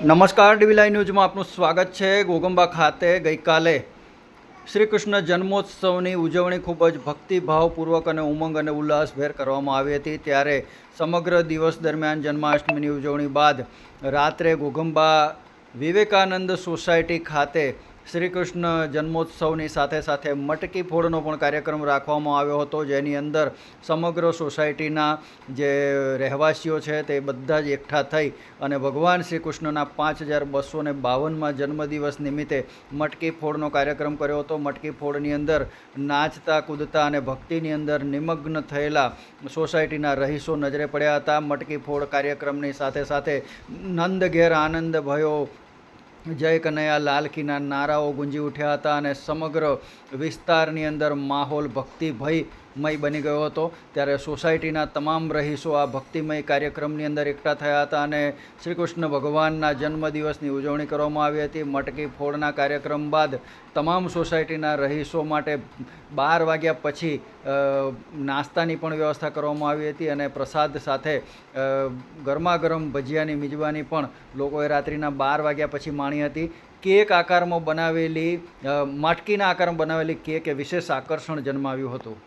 નમસ્કાર ડીવીલાઈ ન્યૂઝમાં આપનું સ્વાગત છે. ગોગંબા ખાતે ગઈકાલે શ્રી કૃષ્ણ જન્મોત્સવની ઉજવણી ખૂબ જ ભક્તિભાવપૂર્વક અને ઉમંગ અને ઉલ્લાસભેર કરવામાં આવી હતી. ત્યારે સમગ્ર દિવસ દરમિયાન જન્માષ્ટમીની ઉજવણી બાદ રાત્રે ગોગંબા વિવેકાનંદ સોસાયટી ખાતે શ્રી કૃષ્ણ જન્મોત્સવની સાથે સાથે મટકી ફોડનો પણ કાર્યક્રમ રાખવામાં આવ્યો હતો, જેની અંદર સમગ્ર સોસાયટીના જે રહેવાસીઓ છે તે બધા જ એકઠા થઈ અને ભગવાન શ્રી કૃષ્ણના પાંચ હજાર બસો ને બાવનમાં જન્મદિવસ નિમિત્તે મટકી ફોડનો કાર્યક્રમ કર્યો હતો. મટકી ફોડની અંદર નાચતા, કૂદતા અને ભક્તિની અંદર નિમગ્ન થયેલા સોસાયટીના રહીશો નજરે પડ્યા હતા. મટકી ફોડ કાર્યક્રમની સાથે સાથે નંદ ઘેર આનંદ ભયો જય કનૈયા, લાલ કીના નારાઓ ગુંજી ઉઠ્યા હતા અને સમગ્ર વિસ્તારની અંદર માહોલ ભક્તિભયમય બની ગયો હતો. ત્યારે સોસાયટીના તમામ રહીશો આ ભક્તિમય કાર્યક્રમની અંદર એકઠા થયા હતા અને શ્રી કૃષ્ણ ભગવાનના જન્મદિવસની ઉજવણી કરવામાં આવી હતી. મટકી ફોડના કાર્યક્રમ બાદ તમામ સોસાયટીના રહીશો માટે બાર વાગ્યા પછી નાસ્તાની પણ વ્યવસ્થા કરવામાં આવી હતી અને પ્રસાદ સાથે ગરમાગરમ ભજીયાની મિજબાની પણ લોકોએ રાત્રિના બાર વાગ્યા પછી માણી હતી. કેક આકારમાં બનાવેલી માટકીના આકારમાં બનાવેલી કેક એ વિશેષ આકર્ષણ જન્માવ્યું હતું.